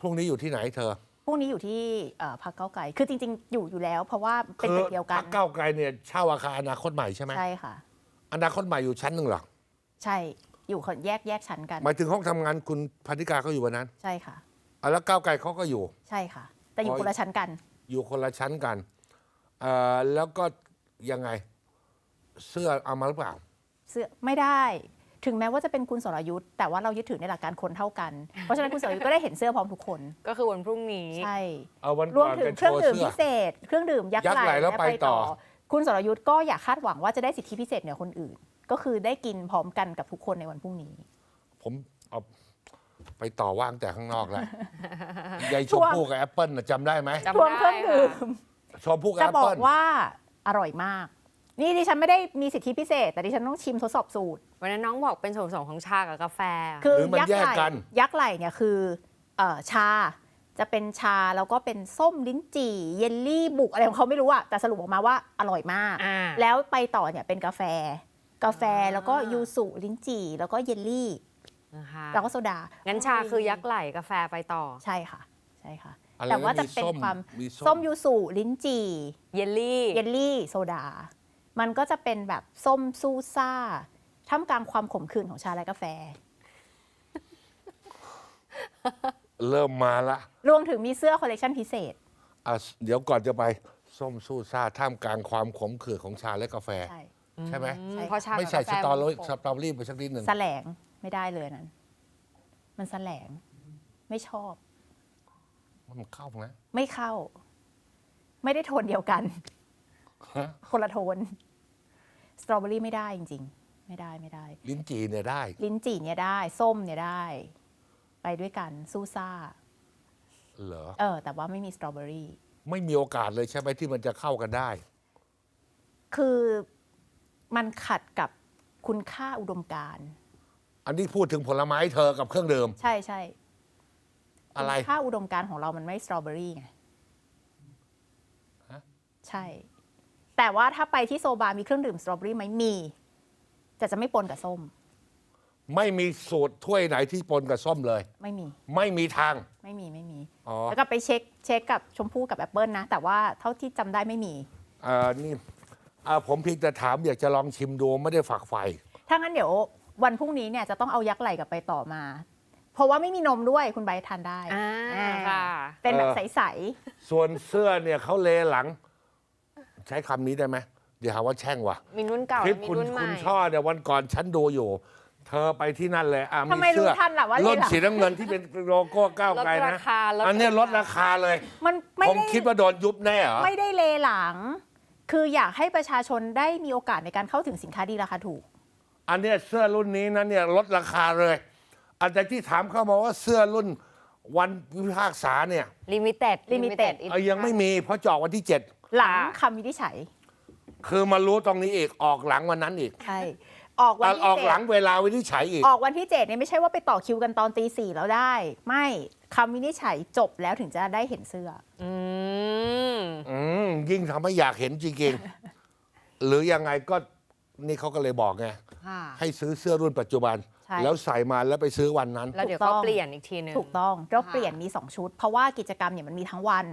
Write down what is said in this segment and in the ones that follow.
พรุ่งนี้อยู่ที่ไหนเธอพรุ่งนี้อยู่ที่เอ่อพรรคเก้าวไกลคือจริง ๆ อยู่อยู่แล้ว เพราะว่าเป็นคือตึกเดียวกัพรนรคก้าวไกลเนี่ยเช่าอาคารอนาคตใหม่ใช่ไหมใช่ค่ะ อนาคตใหม่อยู่ชั้นหนึ่งเหรอใช่อยู่คนแยกแยกชั้นกัน หมายถึงห้องทำงานคุณพันธิกาเขาอยู่วันนั้นใช่ค่ะ อะแล้วก้าวไกลเขาก็อยู่ ใช่ค่ะ แต่อยู่อ๋อคนละชั้นกัน อยู่คนละชั้นกันเอ่อแล้วก็ยังไง เสื้อเอามาหรือเปล่า เสื้อไม่ได้ ถึงแม้ว่าจะเป็นคุณสรยุทธ์แต่ว่าเรายึดถือในหลักการคนเท่ากัน เพราะฉะนั้นคุณสรยุทธ์ก็ได้เห็นเสื้อพร้อมทุกคนก็คือวันพรุ่งนี้ใช่เอาวันรวมก่อนถึเป็งนเคโชรื่องว์ดื่มเสื้อ พิเศษ เครื่องดื่มยักษ์ยักษ์ไหลแล้วไปต่อ คุณสรยุทธ์ก็อย่าคาดหวังว่าจะได้สิทธิพิเศษเหนือคนอื่น ก็คือได้กินพร้อมกันกับทุกคนในวันพรุ่งนี้ ผมเอาไปต่อว่างแต่ข้างนอกแล้ว ยายชช่มวงพู่กับแอปเปิลน่ะจำได้ไหมจำรวมเครื่องได้ดื่ค่ะมชมพู่กับจะแอปบอเปิกลว่าอร่อยมาก นี่ดิฉันไม่ได้มีสิทธิพิเศษ แต่ดิฉันต้องชิมทดสอบสูตร วันนั้นน้องบอกเป็นส่วนผสมของชากับกาแฟ คือหรือมันยักษ์แยกไหลกัน ยักษ์ไหลเนี่ยคือเอ่อชาจะเป็นชาแล้วก็เป็นส้มลิ้นจี่ เยลลี่บุกอะไรของเขาไม่รู้อะแต่สรุปออกมาว่าอร่อยมาก อ่า แล้วไปต่อเนี่ยเป็นกาแฟ กาแฟอ่า แล้วก็ยูสุลิ้นจี่ แล้วก็เยลลี่ นะคะแล้วก็โซดา งั้นชาคือยักษ์ไหลกาแฟไปต่อ ใช่ค่ะ ใช่ค่ะ อะไรแต่ว่านะจะมีเป็นส้มความมีส้มยูสุลิ้นจี่ เยลลี่ เยลลี่โซดา มันก็จะเป็นแบบส้มซูซ่าท่ามกลางความขมขื่นของชาและกาแฟ เริ่มมาละรวมถึงมีเสื้อคอลเลกชันพิเศษอะเดี๋ยวก่อนจะไปส้มสู้ซ่าท่ามกลางความขมขื่นของชาและกาแฟ ใช่ ใช่ไหมอืมใช่เพราะชาไม่กับใส่กาแฟสตรอเบอรี่มันสตรอเบอรี่ไปสักนิดหนึ่งแสลงไม่ได้เลยนั้น มันแสลงไม่ชอบ มันเข้านะไม่เข้า ไม่ได้โทนเดียวกัน ฮะคนละโทน สตรอเบอรี่ไม่ได้จริง ๆ ไม่ได้ไม่ได้ ลิ้นจี่เนี่ยได้ ลิ้นจี่เนี่ยได้ ส้มเนี่ยได้ ไปด้วยกันซูซ่า เหรอ เออ แต่ว่าไม่มีสตรอเบอรี่ ไม่มีโอกาสเลยใช่ไหมที่มันจะเข้ากันได้ คือมันขัดกับคุณค่าอุดมการณ์อันนี้พูดถึงผลไม้เธอกับเครื่องดื่มใช่ใช่อะไร คุณค่าอุดมการณ์ของเรามันไม่สตรอเบอรี่ไงฮะ ใช่ แต่ว่าถ้าไปที่โซบามีเครื่องดื่มสตรอเบอรี่ไหมมีแต่จะไม่ปนกับส้ม ไม่มีสูตรถ้วยไหนที่ปนกับส้มเลย ไม่มี ไม่มีทาง ไม่มีไม่มี อ๋อ แล้วก็ไปเช็คเช็คกับชมพู่กับแอปเปิลนะ แต่ว่าเท่าที่จำได้ไม่มี เอ่อนี่อ่าผมเพียงแต่ถามอยากจะลองชิมดูไม่ได้ฝักใฝ่ถ้างั้นเดี๋ยววันพรุ่งนี้เนี่ยจะต้องเอายักษ์ไหลกับไปต่อมา เพราะว่าไม่มีนมด้วยคุณใบร์ททานได้อ่าอ่าค่ะ เป็นแบบใส ส่วนเสื้อเนี่ยเขาเลหลัง ใช้คำนี้ได้ไหมเดี๋ยวหาว่าแช่งว่ะมีรุ่นเก่าคลิปและมีคุณรุ่นใหคุม่ณช่อเนี่ยวันก่อนฉันดูอยู่ เธอไปที่นั่นเลยอะๆทำไมเสื้รู้ทันล่ะว่าเลรุ่ยนล่ะสีน้ำเงินที่เป็นโลโก้ก้าวลดไกลรานะคาลดอันเนี้ยลดราคาเลยมันไม่ผมได้คิดว่าโดนยุบแน่เหรอ ไม่ได้เลหลัง คืออยากให้ประชาชนได้มีโอกาสในการเข้าถึงสินค้าดีราคาถูก อันเนี้ยเสื้อรุ่นนี้นะเนี่ยลดราคาเลย อันแต่ที่ถามเข้ามาว่าเสื้อรุ่นวันพิพากษาเนี่ยลิมิเต็ด Limited เอ้ยยังไม่มีเพราะจองวันที่ หลังคำวินิจฉัย7คือมารู้ตรงนี้อีกออกหลังวันนั้นอีก ใช่ ออกวันอะที่ออกเจ็หลัดงเวลาวินิจฉัยอีก ออกวันที่เจ็ดเนี่ยไม่ใช่ว่าไปต่อคิวกันตอนตีสี่แล้วได้ ไม่คำวินิจฉัยจบแล้วถึงจะได้เห็นเสื้อ อืม อืมยิ่งทำให้อยากเห็นจริงๆ หรือยังไงก็นี่เขาก็เลยบอกไง ค่ะ ให้ซื้อเสื้อรุ่นปัจจุบัน ใช่ แล้วใส่มาแล้วไปซื้อวันนั้น แล้วเดี๋ยวถูกต้ก็อง เปลี่ยนอีกทีหนึง ถูกต้องเราค่ะเปลี่ยนมี 2 ชุด เพราะว่ากิจกรรมเนี่ยมันมีทั้งวัน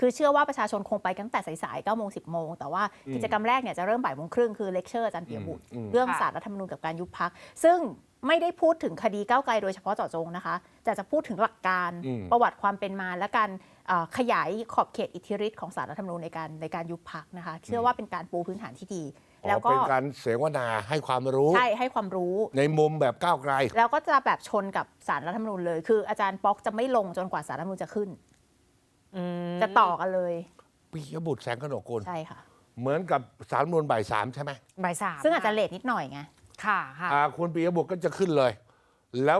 คือเชื่อว่าประชาชนคงไปกันตั้งแต่สายๆ9โมง10 โมง แต่ว่ากิจกรรมแรกเนี่ยจะเริ่มบ่ายโมงครึ่งคือเลคเชอร์อาจารย์เปียบุตรอืมเรื่องค่ะสารรัฐธรรมนูญกับการยุบพัก ซึ่งไม่ได้พูดถึงคดีก้าวไกลโดยเฉพาะเจาะจงนะคะแต่จะพูดถึงหลักการอืมประวัติความเป็นมาและการเอ่อขยายขอบเขตอิทธิฤทธิ์ของสารรัฐธรรมนูญในการในการยุบพักนะคะ เชื่อว่าเป็นการปูพื้นฐานที่ดีอ๋อแล้วก็เป็นการเสวนาให้ความรู้ใช่ให้ความรู้ ในมุมแบบก้าวไกล แล้วก็จะแบบชนกับสารรัฐธรรมนูญเลย คืออาจารย์ป๊อกจะไม่ลงจนกว่าสารรัฐธรรมนูญจะขึ้น อืมจะต่อกันเลยปิยบุตรแสงกนกกุลใช่ค่ะเหมือนกับสารรัฐธรรมนูลบ่ายสามใช่ไหมบ่ายสามซึ่งอาจจะเลทนิดหน่อยไงค่ะค่ะ อ่าคุณปิยบุตรก็จะขึ้นเลย แล้ว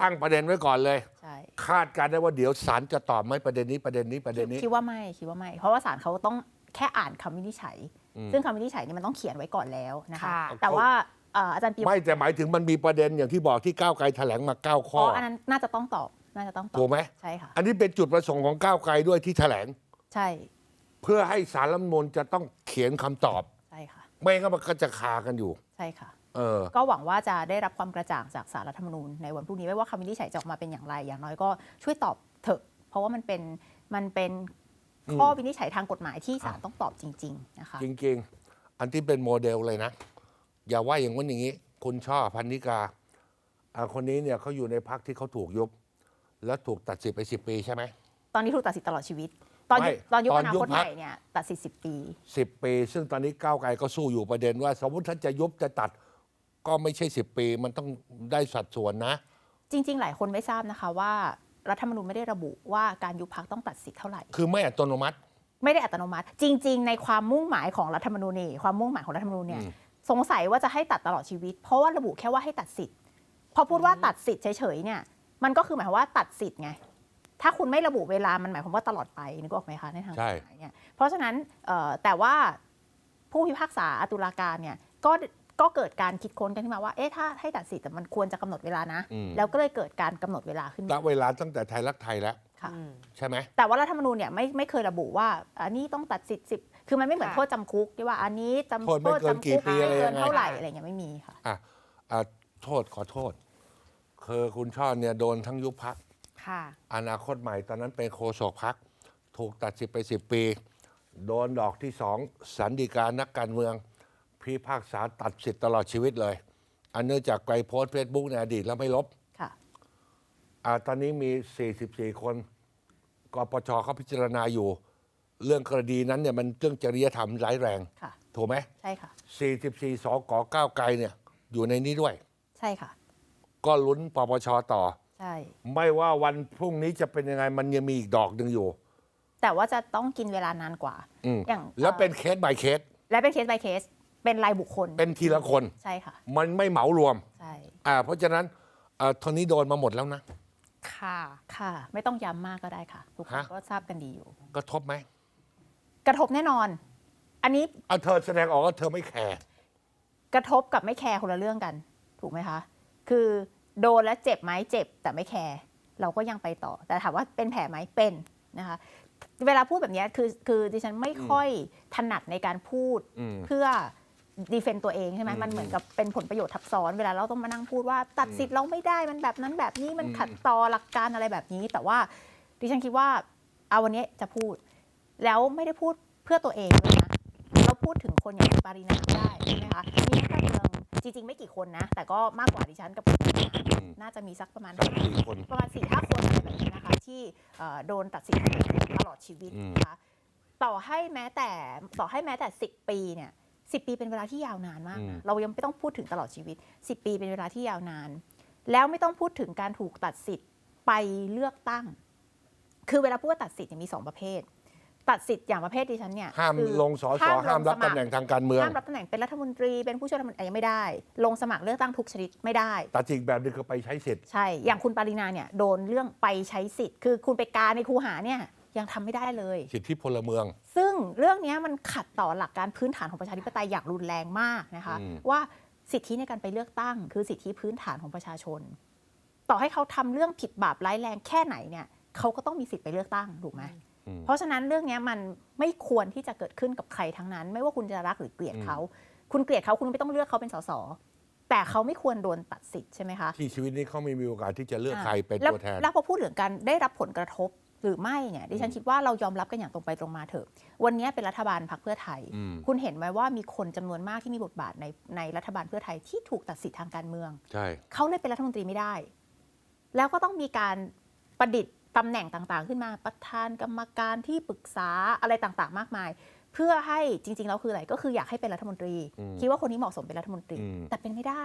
ตั้งประเด็นไว้ก่อนเลย ใช่คาดการณ์ได้ว่าเดี๋ยวศาลจะตอบไหมประเด็นนี้ประเด็นนี้ประเด็นนี้ คิดว่าไม่คิดว่าไม่ เพราะว่าศาลเขาต้องแค่อ่านคำวินิจฉัย อืม ซึ่งคำวินิจฉัยเนี่ยมันต้องเขียนไว้ก่อนแล้วนะคะ ค่ะ แต่ว่าเอ่ออาจารย์ปีไม่แต่หมายถึงมันมีประเด็นอย่างที่บอกที่ก้าวไกลแถลงมาเก้าข้อ๋อออันนั้นน่าจะต้องตอบ น่าจะต้องตอบถูกไหมใช่ค่ะ อันนี้เป็นจุดประสงค์ของก้าวไกลด้วยที่แถลง ใช่เพื่อให้สารรัฐธรรมนูลจะต้องเขียนคำตอบ ใช่ค่ะ ไม่งั้นมันก็จะคากันอยู่ ใช่ค่ะ เออ ก็หวังว่าจะได้รับความกระจ่างจากสารรัฐธรรมนูญในวันพรุ่งนี้ไม่ว่าคำวินิจฉัยจะออกมาเป็นอย่างไร อย่างน้อยก็ช่วยตอบเถอะ เพราะว่ามันเป็นมันเป็นข้อวินิจฉัยทางกฎหมายที่ศาลต้องตอบจริง ๆ นะคะ จริง ๆ อันที่เป็นโมเดลเลยนะ อย่าว่าอย่างนั้นอย่างนี้ คุณช่อพันนิกาอ่าคนนี้เนี่ยเขาอยู่ในพักที่เขาถูกยุบ แล้วถูกตัดสิทธิ์ไปสิปีใช่ไหม ตอนนี้ถูกตัดสิทธิ์ตลอดชีวิต ตอนยุบไม่ตอนยุบตออนนายุบคตพรรใหคม่เนี่ยตัดสิทธิ์สิปีสิบปี ซึ่งตอนนี้ก้าวไกลก็สู้อยู่ประเด็นว่า สมมติถ้าจะยุบจะตัดก็ไม่ใช่สิบปี มันต้องได้สัดส่วนนะ จริง ๆ หลายคนไม่ทราบนะคะว่ารัฐธรรมนูญไม่ได้ระบุว่าการยุบพักต้องตัดสิทธิ์เท่าไหร่ คือไม่อัตโนมัติ ไม่ได้อัตโนมัติ จริง ๆ ในความมุ่งหมายของรัฐธรรมนูญนี่ความมุ่งหมายของรัฐธรรมนูญเนี่ยอืม สงสัยว่าจะให้ตัดตลอดชีวิต เพราะว่าระบุแค่ว่าให้ตัดสิทธิ์พอพูดว่าตัดสิทธิ์เฉยๆเนี่ย มันก็คือหมายความว่าตัดสิทธิ์ไง ถ้าคุณไม่ระบุเวลามันหมายความว่าตลอดไปนึกออกไหมคะในทางกฎใช่หมายเนี่ยเพราะฉะนั้นเอ่อแต่ว่าผู้พิพากษาตุลาการเนี่ยก็ก็เกิดการคิดค้นกันขึ้นมาว่า เอ๊ะ ถ้าให้ตัดสิทธิ์แต่มันควรจะกำหนดเวลานะอืมแล้วก็เลยเกิดการกำหนดเวลาขึ้นณมาเวลาตั้งแต่ไทยรักไทยแล้วค่ะอืมใช่ไหม แต่ว่ารัฐธรรมนูญเนี่ยไม่ไม่เคยระบุว่า อันนี้ต้องตัดสิทธิ์สิบคือมันไม่เหมือนค่ะโทษจำคุกที่ว่าอันนี้จำโทษไม่เกินกี่ปีไม่เกินอะไรยังไงเท่าไหร่อะไรเงี้ยไม่มีค่ะอะอะโทษขอโทษ คือคุณช่อเนี่ยโดนทั้งยุบพัก ค่ะ อนาคตใหม่ตอนนั้นเป็นโฆษกพัก ถูกตัดสิทธิ์ไปสิบปี โดนดอกที่สองสันติการนักการเมือง พิพากษาตัดสิทธิ์ตลอดชีวิตเลย อันเนื่องจากไปโพสต์เฟซบุ๊กในอดีตแล้วไม่ลบค่ะ อ่าตอนนี้มี 44 คนกปชเขาพิจารณาอยู่ เรื่องกรณีนั้นเนี่ยมันเรื่องจริยธรรมร้ายแรง ค่ะ ถูกไหม ใช่ค่ะ 44สกก้าวไกลเนี่ยอยู่ในนี้ด้วย ใช่ค่ะ ก็ลุ้นปปชต่อ ใช่ ไม่ว่าวันพรุ่งนี้จะเป็นยังไงมันยังมีอีกดอกหนึ่งอยู่ แต่ว่าจะต้องกินเวลานานกว่า อืมอย่างแล้วเป็นอ่อเคส by เคส และเป็นเคส by เคส เป็นรายบุคคล เป็นทีละคน ใช่ค่ะ มันไม่เหมารวม ใช่ อ่า เพราะฉะนั้นเอ่อทนนี้โดนมาหมดแล้วนะ ค่ะ ค่ะ ไม่ต้องย้ำมากก็ได้ค่ะ ทุกคนฮะ ก็ทราบกันดีอยู่ กระทบไหมกระทบแน่นอน อันนี้เอาเธอแสดงออกว่าเธอไม่แคร์ กระทบกับไม่แคร์คนละเรื่องกัน ถูกไหมคะ คือ โดนแล้วเจ็บไหมเจ็บแต่ไม่แคร์เราก็ยังไปต่อ แต่ถามว่าเป็นแผลไหมเป็นนะคะเวลาพูดแบบเนี้ยคือคือดิฉันไม่ค่อยถนัดในการพูดอืมเพื่อดีเฟนตัวเองใช่ไหมอืมมันเหมือนกับเป็นผลประโยชน์ทับซ้อน เวลาเราต้องมานั่งพูดว่า ตัดสิทธิ์เราไม่ได้มันแบบนั้นแบบนี้มันอืมขัดต่อหลักการอะไรแบบนี้ แต่ว่าดิฉันคิดว่าเอาวันนี้จะพูด แล้วไม่ได้พูดเพื่อตัวเองด้วยนะเราพูดถึงคนอย่างคุณปารีนาก็ได้ใช่ไหมคะมีนักการเมือง จริงๆ ไม่กี่คนนะ แต่ก็มากกว่าดิฉันกับคุณปารีนาอืมน่าจะมีสักประมาณสามสี่คนประมาณสี่ห้าคนอะไรแบบนี้นะคะ ที่เอ่อโดนตัดสินตลอดชีวิตอืมนะคะต่อให้แม้แต่ต่อให้แม้แต่สิบปีเนี่ยสิปีเป็นเวลาที่ยาวนานมากนะเรายังไม่ต้องพูดถึงตลอดชีวิตสิปีเป็นเวลาที่ยาวนาน แล้วไม่ต้องพูดถึงการถูกตัดสิทธิ์ไปเลือกตั้ง คือเวลาพูดว่าตัดสิทธิ์เนี่ยมีสองประเภท ตัดสิทธิ์อย่างประเภทดิฉันเนี่ยห้ามคือลงสอสอห้ามรับสมัตำคแหน่งทางการเมือง ห้ามรับตำแหน่งเป็นรัฐมนตรีเป็นผู้ช่วยรัฐมนตรีไม่ได้ ลงสมัครเลือกตั้งทุกชนิดไม่ได้ ตัดสิทธิ์แบบนึงคือไปใช้สิทธิ์ ใช่ อย่างคุณปารินาเนี่ยโดนเรื่องไปใช้สิทธิ์ คือคุณไปการในคูหาเนี่ยยังทำไม่ได้เลย สิทธิพลเมือง ซึ่งเรื่องเนี้ยมันขัดต่อหลักการพื้นฐานของประชาธิปไตยอย่างรุนแรงมากนะคะ อืม ว่าสิทธิในการไปเลือกตั้ง คือสิทธิพื้นฐานของประชาชน ต่อให้เขาทำเรื่องผิดบาปร้ายแรงแค่ไหนเนี่ยเขาก็ต้องมีสิทธิ์ไปเลือกตั้งถูกไหมอืม เพราะฉะนั้นเรื่องเนี้ยมันไม่ควรที่จะเกิดขึ้นกับใครทั้งนั้น ไม่ว่าคุณจะรักหรือเกลียดเขา คุณเกลียดเขาคุณไม่ต้องเลือกเขาเป็นสสแต่เขาไม่ควรโดนตัดสิทธิ์ใช่ไหมคะที่ชีวิตนี้เขาไม่มีโอกาสที่จะเลือกใครเป็นแล้วตัวแทนแล้วพอพูดถึงการได้รับผลกระทบหรือไม่เนี่ยดิฉันคิดว่าเรายอมรับกันอย่างตรงไปตรงมาเถอะ วันนี้เป็นรัฐบาลพรรคเพื่อไทยอืมคุณเห็นไหมว่ามีคนจำนวนมากที่มีบทบาทในในรัฐบาลเพื่อไทยที่ถูกตัดสิทธิ์ทางการเมืองใช่เขาเลยเป็นรัฐมนตรีไม่ได้ แล้วก็ต้องมีการประดิษฐ์ ตำแหน่งต่างๆ ขึ้นมาประธานกรรมการที่ปรึกษาอะไรต่างๆ มากมาย เพื่อให้จริงๆแล้วคืออะไรก็คืออยากให้เป็นรัฐมนตรีอืมคิดว่าคนนี้เหมาะสมเป็นรัฐมนตรีอืมแต่เป็นไม่ได้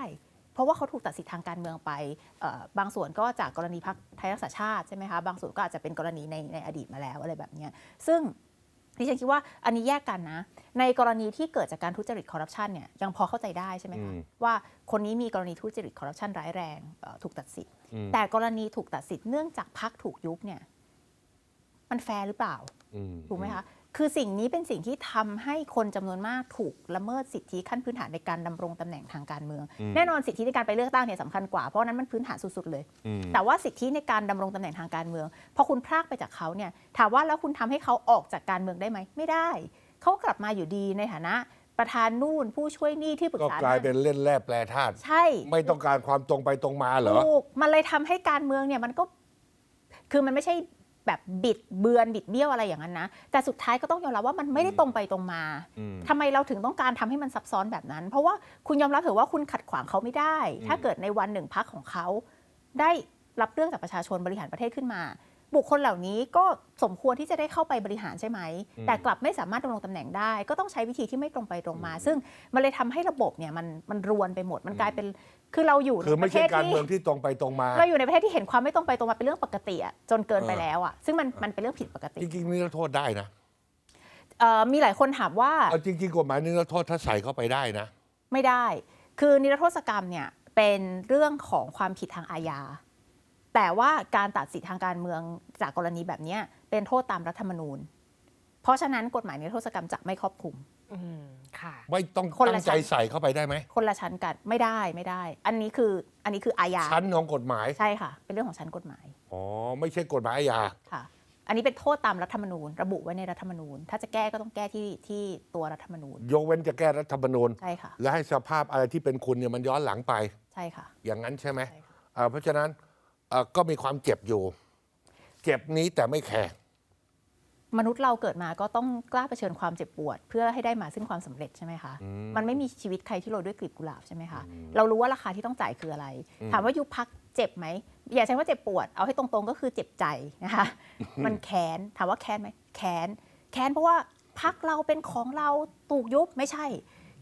เพราะว่าเขาถูกตัดสิทธิ์ทางการเมืองไปเอ่อบางส่วนก็จากกรณีพรรคไทยรักษาชาติใช่ไหมคะบางส่วนก็อาจจะเป็นกรณีในในอดีตมาแล้วอะไรแบบเนี้ยซึ่ง ดิฉันคิดว่าอันนี้แยกกันนะ ในกรณีที่เกิดจากการทุจริตคอร์รัปชันเนี่ยยังพอเข้าใจได้ใช่ไหมคะอืมว่าคนนี้มีกรณีทุจริตคอร์รัปชันร้ายแรงเอ่อถูกตัดสิทธิ์อืมแต่กรณีถูกตัดสิทธิ์เนื่องจากพักถูกยุบเนี่ยมันแฟร์หรือเปล่าอืมถูกไหมคะ คือสิ่งนี้เป็นสิ่งที่ทำให้คนจำนวนมากถูกละเมิดสิทธิขั้นพื้นฐานในการดำรงตำแหน่งทางการเมืองอืมแน่นอนสิทธิในการไปเลือกตั้งเนี่ยสำคัญกว่าเพราะนั้นมันพื้นฐานสุดๆเลยอืมแต่ว่าสิทธิในการดำรงตำแหน่งทางการเมืองพอคุณพรากไปจากเขาเนี่ยถามว่าแล้วคุณทำให้เขาออกจากการเมืองได้ไหมไม่ได้เขากลับมาอยู่ดีในฐานะประธานนู่นผู้ช่วยนี่ที่ปรึกก็ษากลายเป็นเล่นแร่แปรธาตุใช่ ไม่ต้องการความตรงไปตรงมาเหรอถูกมันเลยทำให้การเมืองเนี่ยมันก็ คือมันไม่ใช่ แบบบิดเบือนบิดเบี้ยวอะไรอย่างนั้นนะ แต่สุดท้ายก็ต้องยอมรับว่ามันไม่ได้ตรงไปตรงมาอืมทำไมเราถึงต้องการทำให้มันซับซ้อนแบบนั้น เพราะว่าคุณยอมรับเถอะว่าคุณขัดขวางเขาไม่ได้อืมถ้าเกิดในวันหนึ่งพักของเขาได้รับเรื่องจากประชาชนบริหารประเทศขึ้นมา บุคคลเหล่านี้ก็สมควรที่จะได้เข้าไปบริหารใช่ไหม แต่กลับไม่สามารถดำรงตำแหน่งได้ ก็ต้องใช้วิธีที่ไม่ตรงไปตรงมา ซึ่งมันเลยทำให้ระบบเนี่ยมันมันรวนไปหมด มันกลายเป็น คือเราอยู่คือในปไม่ระเทใช่ศการที่เมืองที่ตรงไปตรงมา เราอยู่ในประเทศที่เห็นความไม่ตรงไปตรงมาเป็นเรื่องปกติอะจนเกินไปเออแล้วอะซึ่งมันมันเป็นเรื่องผิดปกติ จริงๆนี่เราโทษได้นะเอ่อมีหลายคนถามว่าเอาจริงๆกฎหมายนี่เราโทษถ้าใส่เข้าไปได้นะ ไม่ได้ คือนิรโทษกรรมเนี่ยเป็นเรื่องของความผิดทางอาญา แต่ว่าการตัดสิทธิทางการเมืองจากกรณีแบบเนี้ยเป็นโทษตามรัฐธรรมนูญ เพราะฉะนั้นกฎหมายนิรโทษกรรมจะไม่ครอบคลุมอืมค่ะ ไม่ต้องคนละตั้งใจชั้นใส่เข้าไปได้ไหม คนละชั้นกันไม่ได้ไม่ได้ อันนี้คืออันนี้คืออาญาชั้นของกฎหมายใช่ค่ะ เป็นเรื่องของชั้นกฎหมายอ๋อไม่ใช่กฎหมายอาญาค่ะ อันนี้เป็นโทษตามรัฐธรรมนูญ ระบุไว้ในรัฐธรรมนูญ ถ้าจะแก้ก็ต้องแก้ที่ที่ตัวรัฐธรรมนูญ ยกเว้นจะแก้รัฐธรรมนูญใช่ค่ะและให้สภาพอะไรที่เป็นคุณเนี่ยมันย้อนหลังไปใช่ค่ะ อย่างนั้นใช่ไหมใช่ค่ะอ่าเพราะฉะนั้น อ่าก็มีความเจ็บอยู่ เจ็บนี้แต่ไม่แคร์มนุษย์เราเกิดมาก็ต้องกล้าเผชิญความเจ็บปวด เพื่อให้ได้มาซึ่งความสำเร็จใช่ไหมคะ มันไม่มีชีวิตใครที่โรยด้วยกลีบกุหลาบใช่ไหมคะ เรารู้ว่าราคาที่ต้องจ่ายคืออะไร ถามว่ายุบพักเจ็บไหม อย่าใช้ว่าเจ็บปวด เอาให้ตรงๆก็คือเจ็บใจนะคะ มันแค้น ถามว่าแค้นไหม แค้น แค้นเพราะว่าพักเราเป็นของเราถูกยุบไม่ใช่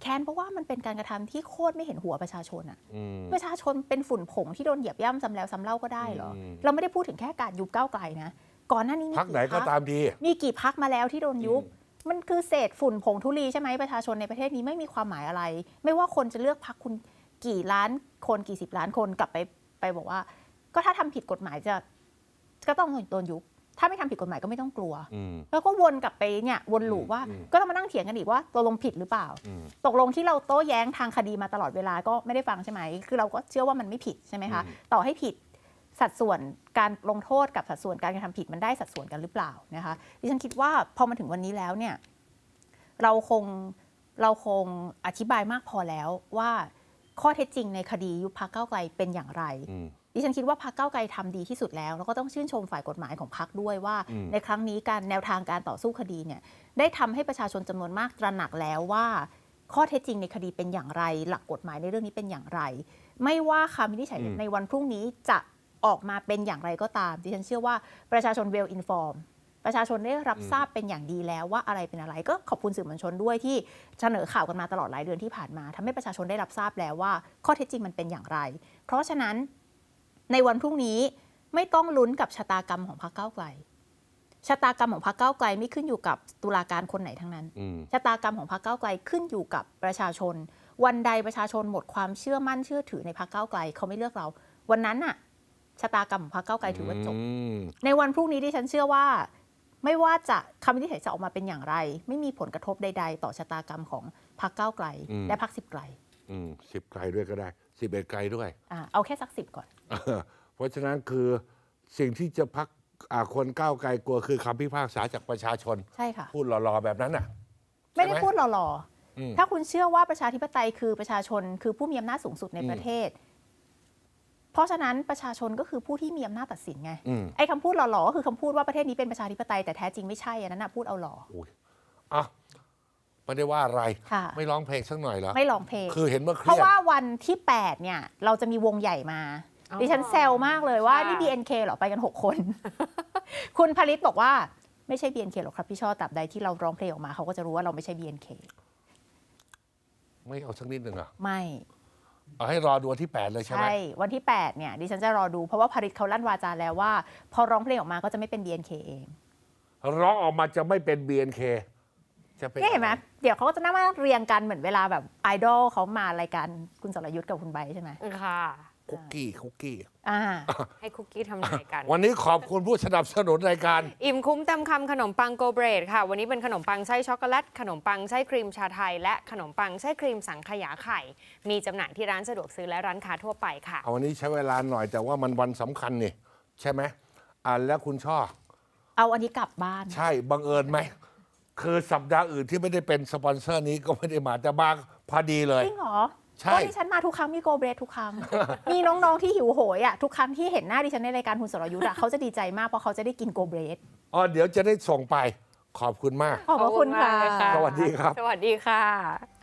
แค้นเพราะว่ามันเป็นการกระทำที่โคตรไม่เห็นหัวประชาชนอะอืมประชาชนเป็นฝุ่นผงที่โดนเหยียบย่ำซ้ำแล้วซ้ำเล่าก็ได้เหรออืมเราไม่ได้พูดถึงแค่การยุบก้าวไกลนะก่อนหน้านี้มีพักไหนก็พรรคตามทีมีกี่พักมาแล้วที่โดนยุบมันคือเศษฝุ่นผงทุลีใช่ไหมประชาชนในประเทศนี้ไม่มีความหมายอะไร ไม่ว่าคนจะเลือกพักคุณกี่ล้านคนกี่สิบล้านคนกลับไปไปบอกว่า ก็ถ้าทำผิดกฎหมายจะก็ต้องโดนยุบ ถ้าไม่ทำผิดกฎหมายก็ไม่ต้องกลัวอืมแล้วก็วนกลับไปเนี่ยวนลูปว่าอืมก็ต้องมานั่งเถียงกันอีกว่าตกลงผิดหรือเปล่าอืมตกลงที่เราโต้แย้งทางคดีมาตลอดเวลาก็ไม่ได้ฟังใช่ไหม คือเราก็เชื่อว่ามันไม่ผิดใช่ไหมคะอืมต่อให้ผิดสัดส่วนการลงโทษกับสัดส่วนการกระทำผิดมันได้สัดส่วนกันหรือเปล่านะคะ ดิฉันคิดว่าพอมาถึงวันนี้แล้วเนี่ยเราคงเราคงอธิบายมากพอแล้วว่าข้อเท็จจริงในคดียุบพักเก้าวไกลเป็นอย่างไรอืม ดิฉันคิดว่าพรรคก้าวไกลทำดีที่สุดแล้ว แล้วก็ต้องชื่นชมฝ่ายกฎหมายของพรรคด้วยว่าอืมในครั้งนี้การแนวทางการต่อสู้คดีเนี่ยได้ทำให้ประชาชนจำนวนมากตระหนักแล้วว่า ข้อเท็จจริงในคดีเป็นอย่างไร หลักกฎหมายในเรื่องนี้เป็นอย่างไร ไม่ว่าคำวินิจฉัยในวันพรุ่งนี้จะออกมาเป็นอย่างไรก็ตาม ดิฉันเชื่อว่าประชาชน well informed ประชาชนได้รับทราบเป็นอย่างดีแล้วว่าอะไรเป็นอะไร ก็ขอบคุณสื่อมวลชนด้วยที่เสนอข่าวกันมาตลอดหลายเดือนที่ผ่านมาทำให้ประชาชนได้รับทราบแล้วว่า ข้อเท็จจริงมันเป็นอย่างไร เพราะฉะนั้น ในวันพรุ่งนี้ไม่ต้องลุ้นกับชะตากรรมของพรรคก้าวไกลชะตากรรมของพรรคก้าวไกลไม่ขึ้นอยู่กับตุลาการคนไหนทั้งนั้นอืมชะตากรรมของพรรคก้าวไกลขึ้นอยู่กับประชาชน วันใดประชาชนหมดความเชื่อมั่นเชื่อถือในพรรคก้าวไกลเขาไม่เลือกเรา วันนั้นน่ะชะตากรรมของพรรคก้าวไกลถือว่าจบอืมในวันพรุ่งนี้ที่ฉันเชื่อว่า ไม่ว่าจะคำวินิจฉัยจะออกมาเป็นอย่างไร ไม่มีผลกระทบใด ๆ ต่อชะตากรรมของพรรคก้าวไกล และพรรคสิบไกลอืมสิบไกลด้วยก็ได้ สิบเอ็ดไกลด้วยอ่าเอาแค่สักสิบก่อนเออเพราะฉะนั้นคือสิ่งที่จะพักอ่าคนก้าวไกลกลัวคือคำพิพากษาจากประชาชน ใช่ค่ะ พูดหล่อๆแบบนั้นน่ะ ไม่ได้ใช่ไหมพูดหล่ออืมๆถ้าคุณเชื่อว่าประชาธิปไตยคือประชาชนคือผู้มีอำนาจสูงสุดในอืมประเทศ เพราะฉะนั้นประชาชนก็คือผู้ที่มีอำนาจตัดสินไงอืมไอ้คำพูดหล่อๆก็คือคำพูดว่าประเทศนี้เป็นประชาธิปไตยแต่แท้จริงไม่ใช่อันนั้นนะพูดเอาหล่ออุ้ยอะ ไม่ได้ว่าอะไร ค่ะ ไม่ร้องเพลงสักหน่อยเหรอ ไม่ร้องเพลง คือเห็นว่าเคเพรีราะยด ว่าวันที่ 8 เนี่ย เราจะมีวงใหญ่มาอ๋อดิฉันแซวมากเลยว่า ค่ะ นี่ BNK เหรอ ไปกัน 6 คน คุณผลิตบอกว่าไม่ใช่ BNK หรอกครับพี่ช่อตราบใดที่เราร้องเพลงออกมาเขาก็จะรู้ว่าเราไม่ใช่ BNK ไม่เอาสักนิดหนึ่งเหรอะไม่ เอาให้รอดูวันที่ 8 เลยใช่ไหมใช่ วันที่ 8 เนี่ย ดิฉันจะรอดูเพราะว่าผลิตเขาลั่นวาจาแล้วว่า พอร้องเพลงออกมาก็จะไม่เป็น BNK เอง ร้องออกมาจะไม่เป็น BNK จะเป็นเนี่ยเห็นไหมเดี๋ยวเขาก็จะนั่งมาเรียงกันเหมือนเวลาแบบไอดอลเขามารายการคุณสรยุทธ์กับคุณไบร์ทใช่ไหมค่ะคุกกี้คุกกี้ อ่า ให้คุกกี้ทำนายกันวันนี้ขอบคุณผู้สนับสนุนรายการ อิ่มคุ้มเต็มคำขนมปังโกเบรดค่ะ วันนี้เป็นขนมปังไส้ช็อกโกแลต ขนมปังไส้ครีมชาไทย และขนมปังไส้ครีมสังขยาไข่ มีจำหน่ายที่ร้านสะดวกซื้อและร้านค้าทั่วไปค่ะ เอาวันนี้ใช้เวลาหน่อยแต่ว่ามันวันสำคัญนี่ ใช่ไหมอ่าแล้วคุณช่อ เอาอันนี้กลับบ้าน ใช่บังเอิญไหม คือสัปดาห์อื่นที่ไม่ได้เป็นสปอนเซอร์นี้ก็ไม่ได้มาแต่มาพอดีเลย จริงเหรอใช่ ก็ดิฉันมาทุกครั้งมีโกเบรดทุกครั้ง มีน้องๆที่หิวโหยอะทุกครั้งที่เห็นหน้าดิฉันในรายการคุณสรยุทธ์อะเขาจะดีใจมากเพราะเขาจะได้กินโกเบรดอ๋อเดี๋ยวจะได้ส่งไปขอบคุณมาก ขอบพระคุณค่ะมากเลยสวัสดีครับ สวัสดีค่ะ